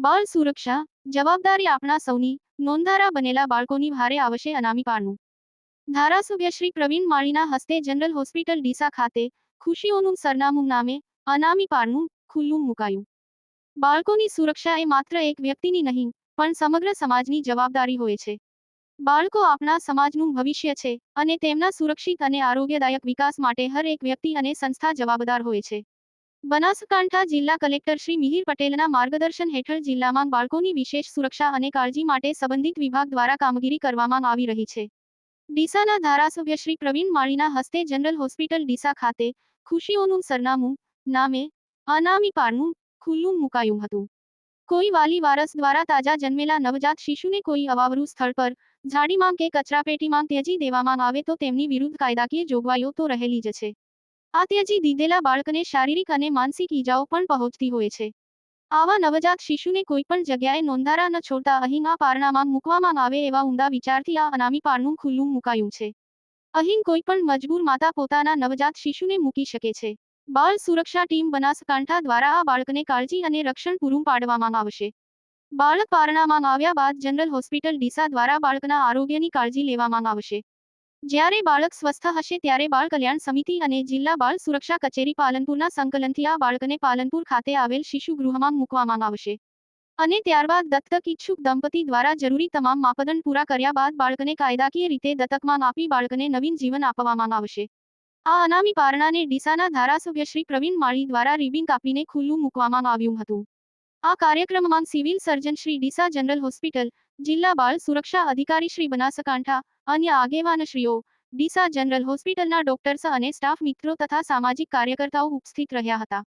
બાળ સુરક્ષા, જવાબદારી આપણા સૌની, નોંધારા બનેલા બાળકોની ભારે આવશે અનામી પારનું ધારાસભ્ય શ્રી પ્રવીણ માળીના હસ્તે જનરલ હોસ્પિટલ ડીસા ખાતે ખુશીઓનું સરનામું નામે અનામી પારનું ખુલ્લું મુકાયું. બાળકોની સુરક્ષા એ માત્ર એક વ્યક્તિની નહીં, પણ સમગ્ર સમાજની જવાબદારી હોય છે. બાળકો આપણા સમાજનું ભવિષ્ય છે અને તેમના સુરક્ષિત અને આરોગ્યદાયક વિકાસ માટે હર એક વ્યક્તિ અને સંસ્થા જવાબદાર હોય છે. બનાસકાંઠા જિલ્લા કલેક્ટર શ્રી મિહિર પટેલના માર્ગદર્શન હેઠળ જિલ્લામાં બાળકોની વિશેષ સુરક્ષા અને કાળજી માટે સંબંધિત વિભાગ દ્વારા કામગીરી કરવામાં આવી રહી છે. ડીસાના ધારાસભ્ય શ્રી પ્રવીણ માળીના હસ્તે જનરલ હોસ્પિટલ ડીસા ખાતે ખુશીઓનું સરનામું, નામે, અનામી પારનું ખુલ્લું મુકાયું હતું. કોઈ વાલી વારસ દ્વારા તાજા જન્મેલા નવજાત શિશુને કોઈ અવાવરું સ્થળ પર, ઝાડીમાં કે કચરાપેટીમાં ત્યજી દેવામાં આવે તો તેમની વિરુદ્ધ કાયદાકીય જોગવાઈઓ તો રહેલી જ છે. આ ત્યજી દીધેલા બાળકને શારીરિક અને માનસિક ઈજાઓ પણ પહોંચતી હોય છે. આવા નવજાત શિશુને કોઈ પણ જગ્યાએ નોંધારા ન છોડતા અહીં આ પારણામાં મૂકવામાં આવે એવા ઊંડા વિચારથી આ અનામી પારણું ખુલ્લું મુકાયું છે. અહીં કોઈ પણ મજબૂર માતા પોતાના નવજાત શિશુને મૂકી શકે છે. બાળ સુરક્ષા ટીમ બનાસકાંઠા દ્વારા આ બાળકને કાળજી અને રક્ષણ પૂરું પાડવામાં આવશે. બાળક પારણામાં આવ્યા બાદ જનરલ હોસ્પિટલ ડીસા દ્વારા બાળકના આરોગ્યની કાળજી લેવામાં આવશે. જ્યારે બાળક સ્વસ્થ હશે ત્યારે બાળ કલ્યાણ સમિતિ અને જિલ્લા બાળ સુરક્ષા કચેરી પાલનપુરના સંકલનથી આ બાળકને પાલનપુર ખાતે આવેલ શિશુ ગૃહમાં મૂકવામાં આવશે. અને ત્યારબાદ દત્તક ઈચ્છુક દંપતી દ્વારા જરૂરી તમામ માપદંડ પૂરા કર્યા બાદ બાળકને કાયદાકીય રીતે દત્તકમાં આપી બાળકને નવીન જીવન આપવામાં આવશે. આ અનામી પારણાને ડીસાના ધારાસભ્ય શ્રી પ્રવીણ માળી દ્વારા રિબિન કાપીને ખુલ્લું મૂકવામાં આવ્યું હતું. આ કાર્યક્રમમાં civil surgeon Shri Deesa general hospital, જિલ્લા બાળ સુરક્ષા અધિકારી શ્રી બનાસકાંઠા અન્ય આગેવાનશ્રીઓ ડીસા જનરલ હોસ્પિટલના ડોક્ટર્સ અને સ્ટાફ મિત્રો તથા સામાજિક કાર્યકર્તાઓ ઉપસ્થિત રહ્યા હતા.